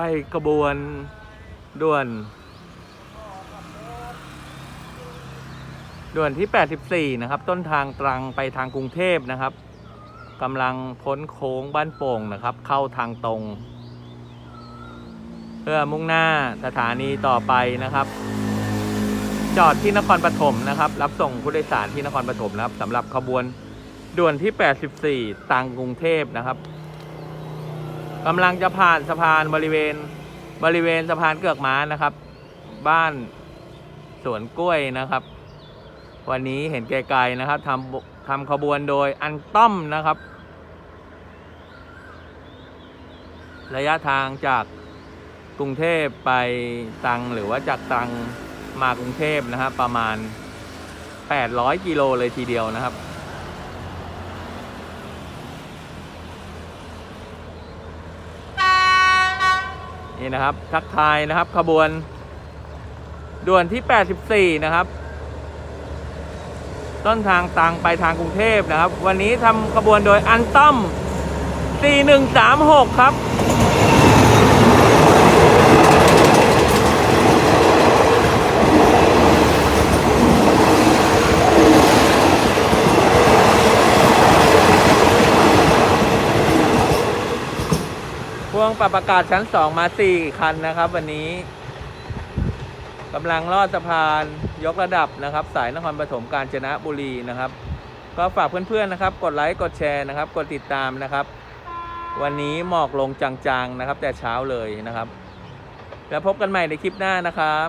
ไปกระบวนด่วน ด่วนที่ 84 นะครับ ต้นทางตรังไปทางกรุงเทพนะครับกำลังพ้นโค้งบ้านโป่งนะครับ เข้าทางตรง เพื่อมุ่งหน้าสถานีต่อไปนะครับ จอดที่นครปฐมนะครับ รับส่งผู้โดยสารที่นครปฐมนะครับสำหรับขบวนด่วนที่ 84 ตังกรุงเทพนะครับ กำลังจะผ่านสะพานบริเวณบริเวณสะพานเกือกม้านะครับ บ้านสวนกล้วยนะครับ วันนี้เห็นไกลๆนะครับทำทำขบวนโดยอันต้อมนะครับ ระยะทางจากกรุงเทพไปตังหรือว่าจากตังมากรุงเทพนะครับประมาณ 800 กิโลเลยทีเดียวนะครับ นี่นะครับ ทักทายนะครับขบวน ด่วนที่ 84 นะครับ ต้นทางตังไปทางกรุงเทพนะครับ วันนี้ทำขบวนโดยอันต้อม 4136 ครับ พวงปรับอากาศชั้น 2 มา 4 คันนะครับ วันนี้กำลังลอดสะพานยกระดับนะครับ สายนครปฐมกาญจนบุรีนะครับ ก็ฝากเพื่อนๆนะครับ กดไลค์กดแชร์นะครับ กดติดตามนะครับ วันนี้หมอกลงจางๆนะครับ แต่เช้าเลยนะครับ แล้วพบกันใหม่ในคลิปหน้านะครับ